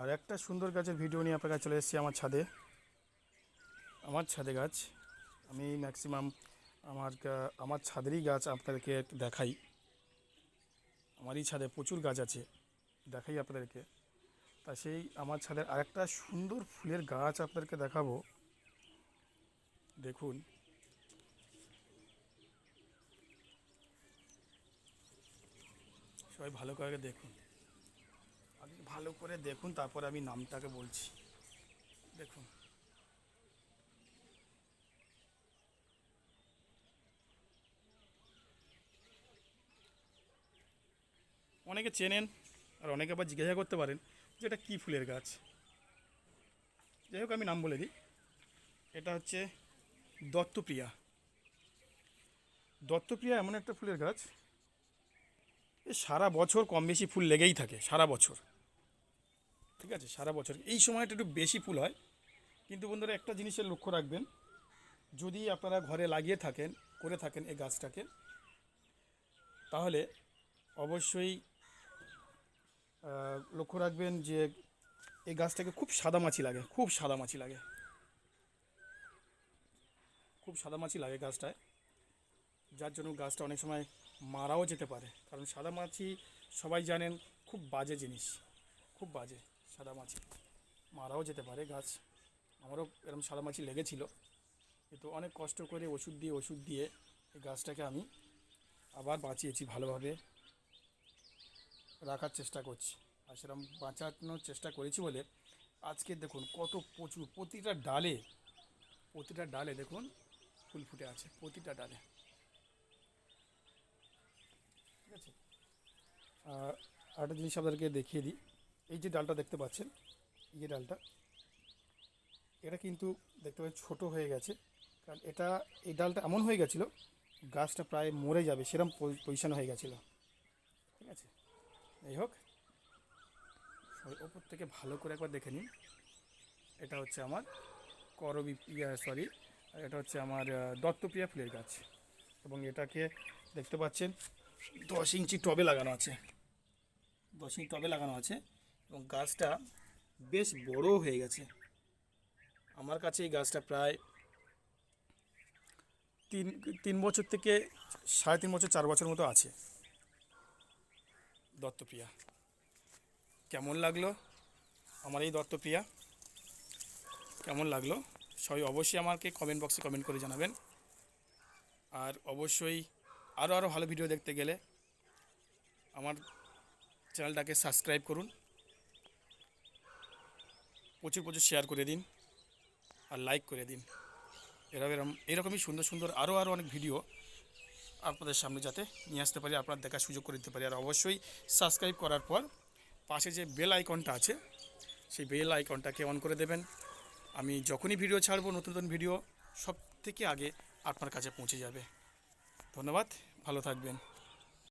আর একটা সুন্দর গাছের ভিডিও নিয়ে আপনার কাছে চলে এসেছি আমার ছাদে। আমার ছাদে গাছ। আমি ম্যাক্সিমাম আমার আমার ছাদেরই গাছ আপনাদেরকে দেখাই। আমারই ছাদে প্রচুর গাছ আছে, দেখাই আপনাদেরকে। তা সেই আমার ছাদের আরেকটা সুন্দর ফুলের গাছ আপনাদেরকে দেখাবো। দেখুন। সবাই ভালো করে দেখুন। ভালো করে দেখুন, তারপর আমি নামটাকে বলছি। দেখুন। অনেকে চেনেন আর অনেকে আবার জিজ্ঞাসা করতে পারেন যে এটা কী ফুলের গাছ। যাই হোক, আমি নাম বলে দিই। এটা হচ্ছে দত্তপ্রিয়া। দত্তপ্রিয়া এমন একটা ফুলের গাছ সারা বছর কম বেশি ফুল লেগেই থাকে, সারা বছর। ঠিক আছে? সারা বছর। এই সময়টা একটু বেশি ফুল হয়। কিন্তু বন্ধুরা, একটা জিনিসের লক্ষ্য রাখবেন। যদি আপনারা ঘরে লাগিয়ে থাকেন, করে থাকেন এই গাছটাকে, তাহলে অবশ্যই লক্ষ্য রাখবেন যে এই গাছটাকে খুব সাদামাছি লাগে, খুব সাদামাছি লাগে। খুব সাদামাছি লাগে গাছটায়। যার জন্য গাছটা অনেক সময় মারাও যেতে পারে। কারণ সাদা মাছি সবাই জানেন, খুব বাজে জিনিস। খুব বাজে। সাদা মাছি মারাও যেতে পারে গাছ। আমারও এরকম সাদা মাছি লেগেছিল। কিন্তু অনেক কষ্ট করে ওষুধ দিয়ে ওষুধ দিয়ে এই গাছটাকে আমি আবার বাঁচিয়েছি ভালোভাবে। রাখার চেষ্টা করছি। আর সেরকম বাঁচানোর চেষ্টা করেছি বলে আজকে দেখুন কত প্রচুর, প্রতিটা ডালে প্রতিটা ডালে দেখুন ফুল ফুটে আছে, প্রতিটা ডালে। ঠিক আছে? আর আরেকটা জিনিস আপনাদেরকে দেখিয়ে দিই। এই যে ডালটা দেখতে পাচ্ছেন, এই যে ডালটা, এটা কিন্তু দেখতে পাচ্ছেন ছোটো হয়ে গেছে। কারণ এটা, এই ডালটা এমন হয়ে গেছিল, গাছটা প্রায় মরে যাবে সেরকম পজিশন হয়ে গেছিল। ঠিক আছে? যাই হোক ওপর থেকে ভালো করে একবার দেখে নিন। এটা হচ্ছে আমার করবি সরি, এটা হচ্ছে আমার দত্তপ্রিয়া ফুলের গাছ। এবং এটাকে দেখতে পাচ্ছেন, দশ ইঞ্চি টবে লাগানো আছে। দশ ইঞ্চি টবে লাগানো আছে। এবং গাছটা বেশ বড় হয়ে গেছে। আমার কাছে এই গাছটা প্রায় তিন তিন বছর থেকে সাড়ে তিন বছর, চার বছর মতো আছে। দত্তপ্রিয়া, কেমন লাগল? আমার এই দত্তপ্রিয়া, কেমন লাগল? সবাই অবশ্যই আমাকে কমেন্ট বক্সে কমেন্ট করে জানাবেন। আর অবশ্যই আরও আরও ভালো ভিডিও দেখতে গেলে আমার চ্যানেলটাকে সাবস্ক্রাইব করুন। প্রচুর প্রচুর শেয়ার করে দিন আর লাইক করে দিন। এরকম এরকম এরকমই সুন্দর সুন্দর আরও আরও অনেক ভিডিও আপনাদের সামনে যাতে নিয়ে আসতে পারি, আপনার দেখার সুযোগ করে দিতে পারি। আর অবশ্যই সাবস্ক্রাইব করার পর পাশে যে বেল আইকনটা আছে, সেই বেল আইকনটাকে অন করে দেবেন। আমি যখনই ভিডিও ছাড়বো, নতুন নতুন ভিডিও সব থেকে আগে আপনার কাছে পৌঁছে যাবে। ধন্যবাদ, ভালো থাকবেন।